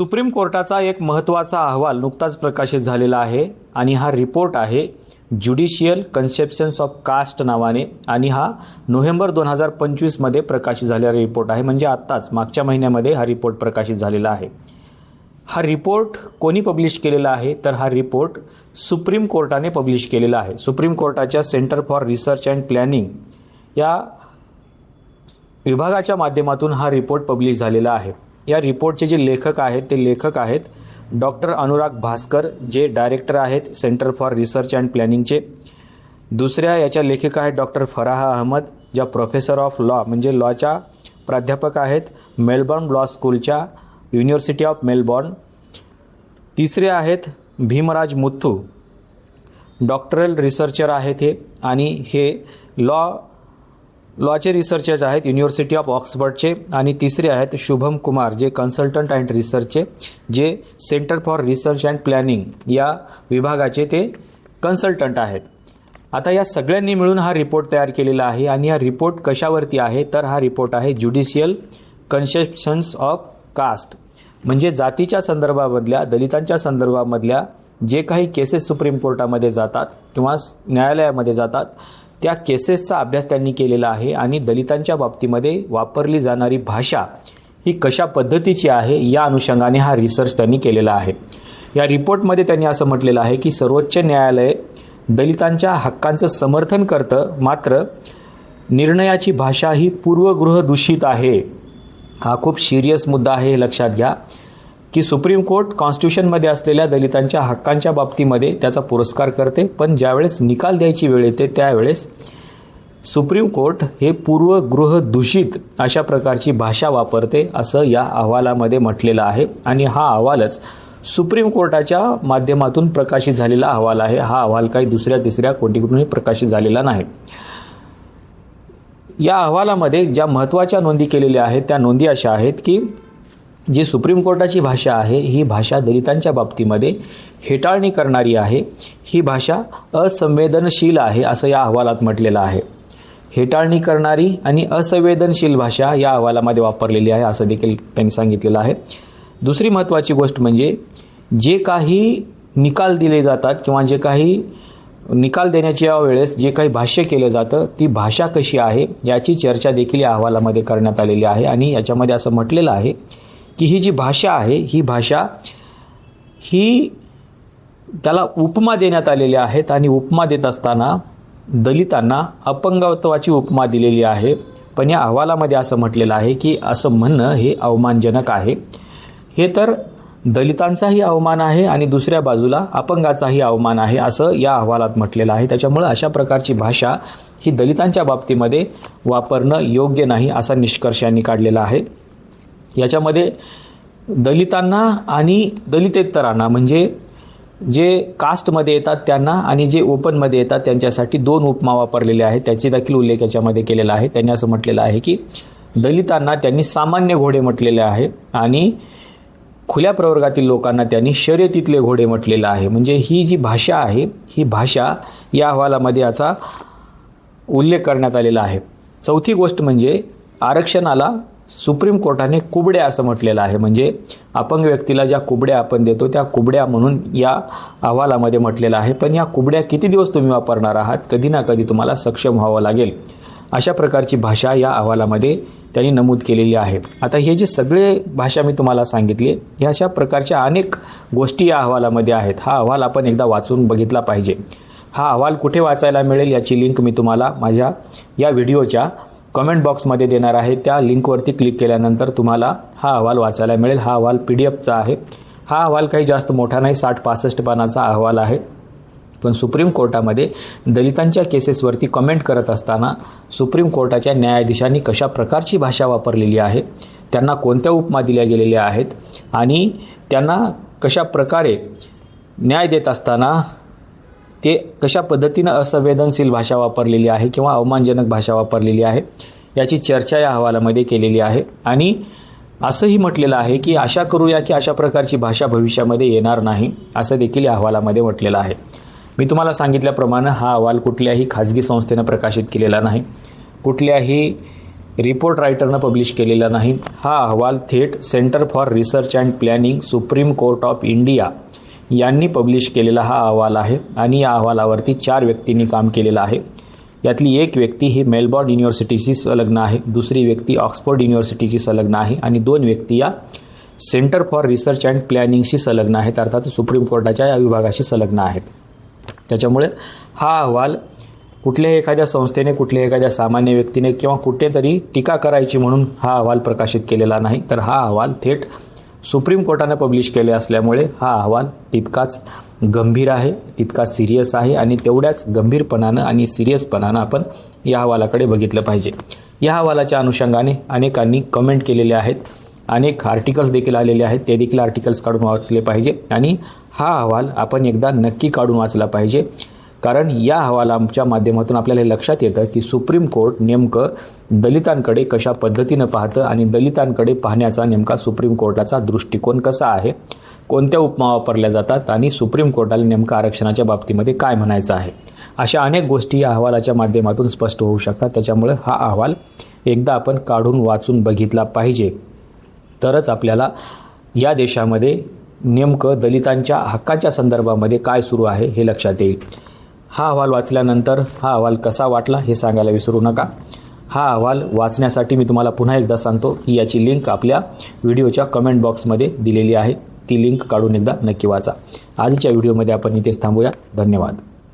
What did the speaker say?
Supreme कोर्टाचा एक महत्त्वाचा अहवाल नुकताच प्रकाशित झालेला आहे आणि हा रिपोर्ट आहे ज्युडिशियल कन्सेप्शन्स ऑफ कास्ट नावाने आणि हा नोव्हेंबर दोन हजार पंचवीसमध्ये प्रकाशित झालेला रिपोर्ट आहे. म्हणजे आत्ताच मागच्या महिन्यामध्ये हा रिपोर्ट प्रकाशित झालेला आहे. हा रिपोर्ट कोणी पब्लिश केलेला आहे? तर हा रिपोर्ट सुप्रीम कोर्टाने पब्लिश केलेला आहे. सुप्रीम कोर्टाच्या centre for research and planning या विभागाच्या माध्यमातून हा रिपोर्ट पब्लिश झालेला आहे. या रिपोर्टचे जे लेखक आहेत ते लेखक आहेत डॉक्टर अनुराग भास्कर जे डायरेक्टर आहेत सेंटर फॉर रिसर्च अँड प्लॅनिंगचे. दुसऱ्या याच्या लेखिका आहेत डॉक्टर फराहा अहमद ज्या प्रोफेसर ऑफ लॉ म्हणजे लॉच्या प्राध्यापक आहेत मेलबॉर्न लॉ स्कूलच्या युनिव्हर्सिटी ऑफ मेलबॉर्न. तिसरे आहेत भीमराज मुथू डॉक्टरल रिसर्चर आहेत हे आणि हे लॉ लॉचे रिसर्चर्स आहेत युनिव्हर्सिटी ऑफ ऑक्सफर्डचे आणि तिसरे आहेत शुभम कुमार जे कन्सल्टंट अँड रिसर्चचे जे centre for research and planning या विभागाचे ते कन्सल्टंट आहेत. आता या सगळ्यांनी मिळून हा रिपोर्ट तयार केलेला आहे आणि हा रिपोर्ट कशावरती आहे? तर हा रिपोर्ट आहे ज्युडिशियल कन्सेप्शन्स ऑफ कास्ट म्हणजे जातीच्या संदर्भामधल्या दलितांच्या संदर्भामधल्या जे काही केसेस सुप्रीम कोर्टामध्ये जातात किंवा न्यायालयामध्ये जातात त्या केसेसचा अभ्यास त्यांनी केलेला आहे आणि दलितांच्या बाबतीमध्ये वापरली जाणारी भाषा ही कशा पद्धतीची आहे या अनुषंगाने हा रिसर्च त्यांनी केलेला आहे. या रिपोर्टमध्ये त्यांनी असं म्हटलेलं आहे की सर्वोच्च न्यायालय दलितांच्या हक्कांचं समर्थन करतं मात्र निर्णयाची भाषा ही पूर्वगृह दूषित आहे. हा खूप सिरियस मुद्दा आहे हे लक्षात घ्या. की सुप्रीम कोर्ट कॉन्स्टिट्यूशनमध्ये असलेल्या दलितांच्या हक्कांच्या बाबतीमध्ये त्याचा पुरस्कार करते. पण ज्यावेळेस निकाल द्यायची वेळ येते त्यावेळेस सुप्रीम कोर्ट हे पूर्वगृह दूषित अशा प्रकारची भाषा वापरते असं या अहवालामध्ये म्हटलेलं आहे. आणि हा अहवालच सुप्रीम कोर्टाच्या माध्यमातून प्रकाशित झालेला अहवाल आहे. हा अहवाल काही दुसऱ्या तिसऱ्या कोटीकडूनही प्रकाशित झालेला नाही. या अहवालामध्ये ज्या महत्त्वाच्या नोंदी केलेल्या आहेत त्या नोंदी अशा आहेत की जी सुप्रीम कोर्टाची भाषा आहे ही भाषा दलितांच्या बाबतीमध्ये हेटाळणी करणारी आहे. ही भाषा असंवेदनशील आहे असं या अहवालात म्हटलेलं आहे. हेटाळणी करणारी आणि असंवेदनशील भाषा या अहवालामध्ये वापरलेली आहे असं देखील त्यांनी सांगितलेलं आहे. दुसरी महत्त्वाची गोष्ट म्हणजे जे काही निकाल दिले जातात किंवा जे काही निकाल देण्याच्या वेळेस जे काही भाष्य केलं जातं ती भाषा कशी आहे याची चर्चा देखील या अहवालामध्ये करण्यात आलेली आहे आणि याच्यामध्ये असं म्हटलेलं आहे की ही जी भाषा आहे ही भाषा ही त्याला उपमा देण्यात आलेल्या आहेत आणि उपमा देत असताना दलितांना अपंगत्वाची उपमा दिलेली आहे. पण या अहवालामध्ये असं म्हटलेलं आहे की असं म्हणणं हे अवमानजनक आहे. हे तर दलितांचाही अवमान आहे आणि दुसऱ्या बाजूला अपंगाचाही अवमान आहे असं या अहवालात म्हटलेलं आहे. त्याच्यामुळं अशा प्रकारची भाषा ही दलितांच्या बाबतीमध्ये वापरणं योग्य नाही असा निष्कर्ष यांनी काढलेला आहे. याच्यामध्ये दलितांना आणि दलितेतरांना म्हणजे जे कास्टमध्ये येतात त्यांना आणि जे ओपनमध्ये येतात त्यांच्यासाठी दोन उपमा वापरलेले आहेत. त्याचे देखील उल्लेख याच्यामध्ये केलेला आहे. त्यांनी असं म्हटलेलं आहे की दलितांना त्यांनी सामान्य घोडे म्हटलेले आहे आणि खुल्या प्रवर्गातील लोकांना त्यांनी शर्यतीतले घोडे म्हटलेलं आहे. म्हणजे ही जी भाषा आहे ही भाषा या अहवालामध्ये याचा उल्लेख करण्यात आलेला आहे. चौथी गोष्ट म्हणजे आरक्षणाला सुप्रीम कोर्टाने कुबड्या असं म्हटलेलं आहे. म्हणजे अपंग व्यक्तीला ज्या कुबड्या आपण देतो त्या कुबड्या म्हणून या अहवालामध्ये म्हटलेलं आहे. पण या कुबड्या किती दिवस तुम्ही वापरणार आहात? कधी ना कधी तुम्हाला सक्षम व्हावं लागेल. अशा प्रकारची भाषा या अहवालामध्ये त्यांनी नमूद केलेली आहे. आता हे जे सगळे भाषा मी तुम्हाला सांगितली ह्या अशा प्रकारच्या अनेक गोष्टी या अहवालामध्ये आहेत. हा अहवाल आपण एकदा वाचून बघितला पाहिजे. हा अहवाल कुठे वाचायला मिळेल याची लिंक मी तुम्हाला माझ्या या व्हिडिओच्या कमेंट बॉक्समध्ये देणार आहे. त्या लिंकवरती क्लिक केल्यानंतर तुम्हाला हा अहवाल वाचायला मिळेल. हा अहवाल पी डी एफचा आहे. हा अहवाल काही जास्त मोठा नाही साठ पासष्ट पानाचा अहवाल आहे. पण सुप्रीम कोर्टामध्ये दलितांच्या केसेसवरती कमेंट करत असताना सुप्रीम कोर्टाच्या न्यायाधीशांनी कशा प्रकारची भाषा वापरलेली आहे त्यांना कोणत्या उपमा दिल्या गेलेल्या आहेत आणि त्यांना कशा प्रकारे न्याय देत असताना ते कशा पद्धतीनं असंवेदनशील भाषा वापरलेली आहे किंवा अवमानजनक भाषा वापरलेली आहे याची चर्चा या अहवालामध्ये केलेली आहे. आणि असंही म्हटलेलं आहे की आशा करूया की अशा प्रकारची भाषा भविष्यामध्ये येणार नाही असं देखील या अहवालामध्ये म्हटलेलं आहे. मी तुम्हाला सांगितल्याप्रमाणे हा अहवाल कुठल्याही खाजगी संस्थेनं प्रकाशित केलेला नाही कुठल्याही रिपोर्ट रायटरनं पब्लिश केलेला नाही. हा अहवाल थेट centre for research and planning supreme court of India यांनी पब्लिश केलेला हा अहवाल आहे आणि या अहवालावरती चार व्यक्तींनी काम केलेलं आहे. यातली एक व्यक्ती ही मेलबॉर्न युनिव्हर्सिटीशी संलग्न आहे दुसरी व्यक्ती ऑक्सफोर्ड युनिव्हर्सिटीची संलग्न आहे आणि दोन व्यक्ती या सेंटर फॉर रिसर्च अँड प्लॅनिंगशी संलग्न आहेत अर्थात सुप्रीम कोर्टाच्या या विभागाशी संलग्न आहेत. त्याच्यामुळे हा अहवाल कुठल्याही एखाद्या संस्थेने कुठल्याही एखाद्या सामान्य व्यक्तीने किंवा कुठेतरी टीका करायची म्हणून हा अहवाल प्रकाशित केलेला नाही. तर हा अहवाल थेट सुप्रीम कोर्टाने पब्लिश केले असल्यामुळे हा अहवाल तितकाच गंभीर आहे तितकाच सिरियस आहे आणि तेवढ्याच गंभीरपणानं आणि सिरियसपणानं आपण या अहवालाकडे बघितलं पाहिजे. या अहवालाच्या अनुषंगाने अनेकांनी कमेंट केलेले आहेत. अनेक आर्टिकल्स देखील आलेले आहेत. ते देखील आर्टिकल्स काढून वाचले पाहिजे आणि हा अहवाल आपण एकदा नक्की काढून वाचला पाहिजे. कारण या अहवालांच्या माध्यमातून आपल्याला हे लक्षात येतं की सुप्रीम कोर्ट नेमकं दलितांकडे कशा पद्धतीनं पाहतं आणि दलितांकडे पाहण्याचा नेमका सुप्रीम कोर्टाचा दृष्टिकोन कसा आहे कोणत्या उपमा वापरल्या जातात आणि सुप्रीम कोर्टाला नेमकं आरक्षणाच्या बाबतीमध्ये काय म्हणायचं आहे. अशा अनेक गोष्टी या अहवालाच्या माध्यमातून स्पष्ट होऊ शकतात. त्याच्यामुळे हा अहवाल एकदा आपण काढून वाचून बघितला पाहिजे. तरच आपल्याला या देशामध्ये नेमकं दलितांच्या हक्काच्या संदर्भामध्ये काय सुरू आहे हे लक्षात येईल. हा अहवाल वाचल्यानंतर हा अहवाल कसा वाटला हे सांगायला विसरू नका. हा अहवाल वाचण्यासाठी मी तुम्हाला पुन्हा एकदा सांगतो की याची लिंक आपल्या व्हिडिओच्या कमेंट बॉक्समध्ये दिलेली आहे. ती लिंक काढून एकदा नक्की वाचा. आजच्या व्हिडिओमध्ये आपण इथेच थांबूया. धन्यवाद.